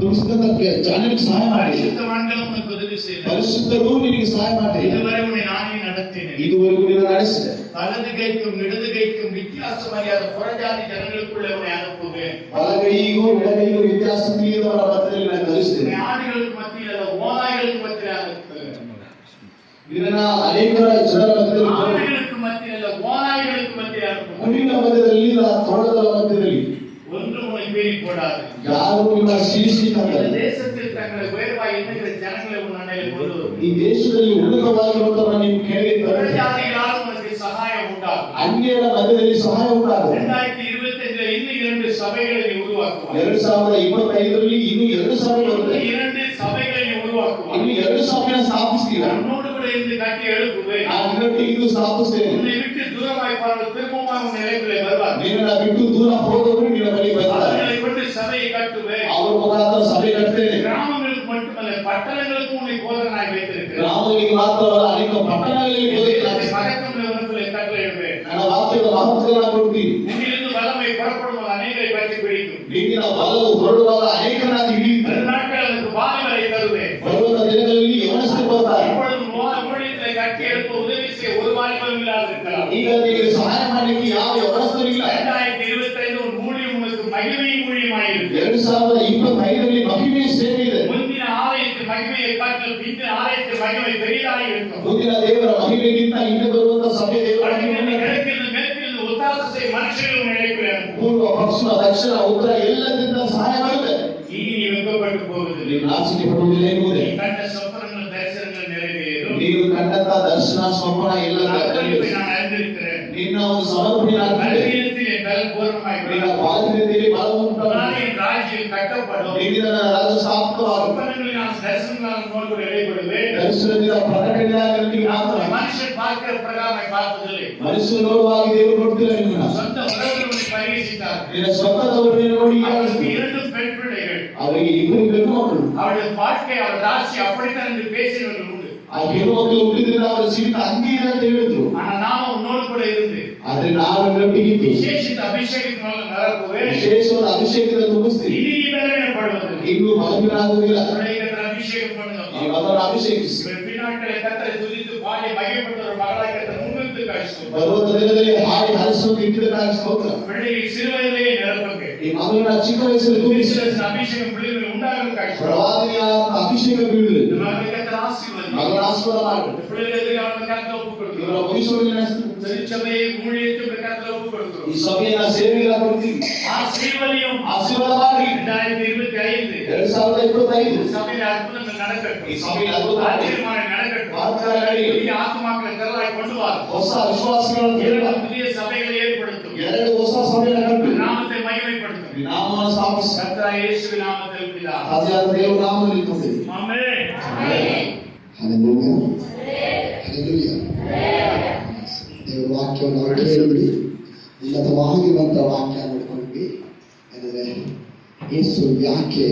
ದುರ್ಸಿದ್ಧಕ್ಕೆ ಚಾನಲ್ಗೆ ಸಹಾಯ ಮಾಡಿ ಪರಿಶುದ್ಧ ಮಂಡಲಂ ಸಹಾಯ ಮಾಡಿ ಇದುವರೆಗೂ ನಾನೇ ನಡೆಸ್ತೇನೆ ಇದುವರೆಗೂ ನೀನು ನಡೆಸಿದೆ வலது கைக்கும் இடது கைக்கும் வித்தியாசம் அறியாத புறஜாதி ஜனங்களுக்குள்ளே உன்னை அனுப்புவேன். வலகையும் இடகையும் வித்தியாசம் மீதவர மத்தியில் நான் தரிசித்தேன். ஞானிகளுக்கு மத்தியில் அல்ல ஓநாய்களுக்கு மத்தியில் அனுப்புவேன். இதனால் அனைவர ஜனங்களுக்கு மத்தியில் அல்ல ஓநாய்களுக்கு மீறி போடாது ಯಾರು ನಿಮ್ಮ இந்த ಶೀರ್ಷಿಕಾಗಲ್ಲ தேசத்தில் தங்களை உயர்வாய் எண்ணுகிற ஜனங்களை உன் அண்டையில் கொண்டு வரும் ಈ ದೇಶದಲ್ಲಿ ಉನ್ನತವಾಗಿರುವಂತವರ ನೀವು ಕೇಳಿ புறஜாதிகளால் உனக்கு சகாயம் உண்டாகும் ಅನ್ಯರ ಮಧ್ಯದಲ್ಲಿ ಸಹಾಯ ಉಂಟಾಗುತ್ತೆ இரண்டாயிரத்தி இருபத்தி அஞ்சுல இன்னும் இரண்டு சபைகளை நீ உருவாக்குவாய் ಎರಡ್ ಸಾವಿರದ ಇಪ್ಪತ್ತೈದರಲ್ಲಿ ಇನ್ನು ಎರಡು ಸಾವಿರ ಬರುತ್ತೆ இரண்டு சபைகளை நீ உருவாக்குவாய் ಇನ್ನು ಎರಡು ಸಾವಿರ ಸ್ಥಾಪಿಸ್ತೀರ உன்னோடு கூட இருந்து கட்டி எழுப்புவேன் ಆ ನಿನ್ನೊಟ್ಟಿಗೆ ಇದು ಸ್ಥಾಪಿಸ್ತೇನೆ உன்னை விட்டு தூரமாய் போனவர் திரும்பவும் உன் நிலைக்குள்ளே வருவார் ನಿನ್ನ ಬಿಟ್ಟು ದೂರ ಹೋದವರು ನಿನ್ನ ಬಳಿ ಬರ್ತಾರೆ அவர்களை கொண்டு சபையை கட்டுவேன் ಅವರ ಮುಖಾಂತರ ಸಭೆ ಕಟ್ತೇನೆ கிராமங்களுக்கு மட்டுமல்ல பட்டணங்களுக்கும் உன்னை போதனாய் வைத்திருக்கிறேன் ಗ್ರಾಮಗಳಿಗೆ ಮಾತ್ರವಲ್ಲ ಅನೇಕ ಪಟ್ಟಣಗಳಲ್ಲಿ ಬೋಧನೆ பழக்கம் உனக்குள்ளே கட்டளையிடுவேன் ನನ್ನ ವಾಕ್ಯದ ಮಹತ್ವಗಳನ್ನ ಕೊಡ್ತೀನಿ உன்னிலிருந்து வல்லமை புறப்படும் அநேகரை பற்றி பிடிக்கும் ಈಗಿನ ಬಲವು ಹೊರಡುವಾಗ ಅನೇಕರಾಗಿ ಹಿಡಿಯುತ್ತೆ மறுநாட்கள் அதற்கு வாலிபரை ஊழியமாயிருக்கு ಎರಡ್ ಸಾವಿರದ ಇಪ್ಪತ್ತೈದರಲ್ಲಿ ಮಹಿಮೆ ಸೇವೆ ಇದೆ முந்தின ஆலயத்தின் மகிமையை காட்டில் பிந்தின ஆலயத்தின் மகிமை பெரிதாக இருக்கும் ಮುಂದಿನ ದೇವರ ಮಹಿಮೆಗಿಂತ ಹಿಂದೆ ಬರುವಂತ ಸಭೆ ದೇವರ அடுத்து ಮಹಿಮೆ கிழக்கிலிருந்து மேற்கிலிருந்து ஒத்தாசை செய்ய மனுஷர்கள் நினைக்கிறேன் ಪೂರ್ವ ಪಶ್ಚಿಮ ದಕ್ಷಿಣ ಉತ್ತರ ಎಲ್ಲದಿಂದ ಸಹಾಯ ಮಾಡುತ್ತೆ இனி நீ வெக்கப்பட்டு போவதில்லை ನೀವು ನಾಚಿಕೆ ಪಡುವುದಿಲ್ಲ ಎಂಬುದೇ நீ கண்ட சொப்பனங்கள் தரிசனங்கள் நிறைவேறும் ನೀವು ಕಂಡಂತ ದರ್ಶನ ಸ್ವಪ್ನ ಎಲ್ಲ அர்ப்பணிப்பை நான் அறிந்திருக்கிறேன் ನಿನ್ನ ಒಂದು ಸಮರ್ಪಣೆ ಆಗ್ತದೆ பலவீனத்தில் என் பலம் பூர்ணமாய் ನಿನ್ನ ಬಾಲ್ಯದಲ್ಲಿ ಬಲ ಉಂಟು என் ராஜ்யம் கட்டப்படும் ನಿನ್ನ ರಾಜ ಸ್ಥಾಪಿತವಾಗುತ್ತೆ சொப்பனங்களில் நான் தரிசனங்களால் நோன்பு இடைப்படுவேன் ದರ್ಶನದಿಂದ ಪ್ರಕಟಣೆಯಾಗಿ ಮಾತ್ರ மனுஷன் பார்க்கிற பிரகாரம் பார்ப்பதில்லை ಮನುಷ್ಯರು ನೋಡುವಾಗ ದೇವರು ನೋಡ್ತಿಲ್ಲ ನಿನ್ನ சொந்த உறவுகளை பரிகசித்தார் ನಿನ್ನ ಸ್ವಂತದವರನ್ನೇ ನೋಡಿ அவருக்கு ಹೀಯಾಳಿಸ್ತೀಯ. இரண்டு பெண் பிள்ளைகள் ಅವರಿಗೆ ಇಬ್ಬರು ಗಂಡು ಮಕ್ಕಳು அவருடைய வாழ்க்கை அவர் ராசி அப்படித்தான் என்று பேசினவர்கள் உண்டு ಆ ಹೆಣ್ಣು ಮಕ್ಕಳು ಹುಟ್ಟಿದ್ರಿಂದ ಅವರ ಜೀವಿತ ಹಂಗಿದೆ ಅಂತ ಹೇಳಿದ್ರು ஆனா நாம உன்னோடு கூட இருந்து ಆದ್ರೆ ನಾವು ನೊಟ್ಟಿಗಿದ್ದು விசேஷித்த ಅಭಿಷೇಕವನ್ನು ನರಕುವೆ ವಿಶೇಷವಾದ ಅಭಿಷೇಕವನ್ನು ಮುಗಿಸಿ ಇಲ್ಲಿ ಬೇರೆ ಪಡೆಯೋದು ಅಭಿಷೇಕ ಪಡೆದ ಅವರ ಅಭಿಷೇಕಿಸಿ. ಕತ್ತರಿ ತುದಿತು ಬಾಯಿ ಬಗೆ ಪಟ್ಟವರು ಭಗವಂತನಿಂದಲೇ ಹಾಡಿ ಹರಸು ನಿಂತಿದ್ದಾನೆ ಸ್ತೋತ್ರ ಬೆಳ್ಳಿ ಸಿಲುವೆಯಲ್ಲಿ ನೆರಪಕ್ಕೆ ಈ ಮಗನ ಚಿಕ್ಕ ವಯಸ್ಸಲ್ಲಿ ಕೂರಿಸಿದ ಅಭಿಷೇಕ ಬಿಳಿಗಳು ಉಂಟಾಗಲಿಕ್ಕೆ ಪ್ರವಾದಿಯ ಅಭಿಷೇಕ ಬೀಳುವುದು ಮಗನ ಆಶೀರ್ವಾದ ಮಾಡಿ ಬಿಳಿಗಳಿಗೆ ಅವನ ಕಾರಣ ಒಪ್ಪಿಕೊಳ್ಳುತ್ತಾರೆ ಇವರ ಮೈಸೂರಿನ ಸರಿಚಮೆ ಮೂಳೆಯಕ್ಕೆ ಬೇಕಾದ ಒಪ್ಪಿಕೊಳ್ಳುತ್ತಾರೆ ಈ ಸಭೆಯ ಸೇವೆಗಳ ಪ್ರತಿ ಆ ಸೇವೆಯನ್ನು ಆಶೀರ್ವಾದ ಮಾಡಿ இரண்டாயிரத்தி இருபத்தி ஐந்து ಎರಡ್ ಸಾವಿರದ ಇಪ್ಪತ್ತೈದು சபையில் அற்புதங்கள் ಈ நடக்கட்டும் ಸಭೆಯ ಅದ್ಭುತ ஆச்சரியமான நடக்கட்டும் ವಾಗ್ದಾನ ನಡಿ. புதிய ஆத்மாக்களை திரளாய் கொண்டு வா ಹೊಸ ವಿಶ್ವಾಸಗಳನ್ನು இரண்டு ತೆರೆದ புதிய சபைகளை ஏற்படுத்தும் ಎರಡು ಹೊಸ ಸಭೆಗಳ ಕಟ್ಟು நாமத்தை மகிமைப்படுத்தும் ನಾಮವನ್ನು ಸ್ಥಾಪಿಸಿ கர்த்தராய் இயேசுவின் நாமத்தில் பிதா ಅದಾದ ದೇವರು ನಾಮದಲ್ಲಿ ತುಂಬಿದೆ ஆமென் Hallelujah. Hallelujah. ದೇವರ ವಾಕ್ಯವನ್ನು ನಾವು ಕೇಳಿದ್ವಿ ಉನ್ನತವಾಗಿರುವಂತಹ ವಾಕ್ಯ ನೋಡ್ಕೊಂಡ್ವಿ ಯಾಕಂದ್ರೆ ಯೇಸು ಯಾಕೆ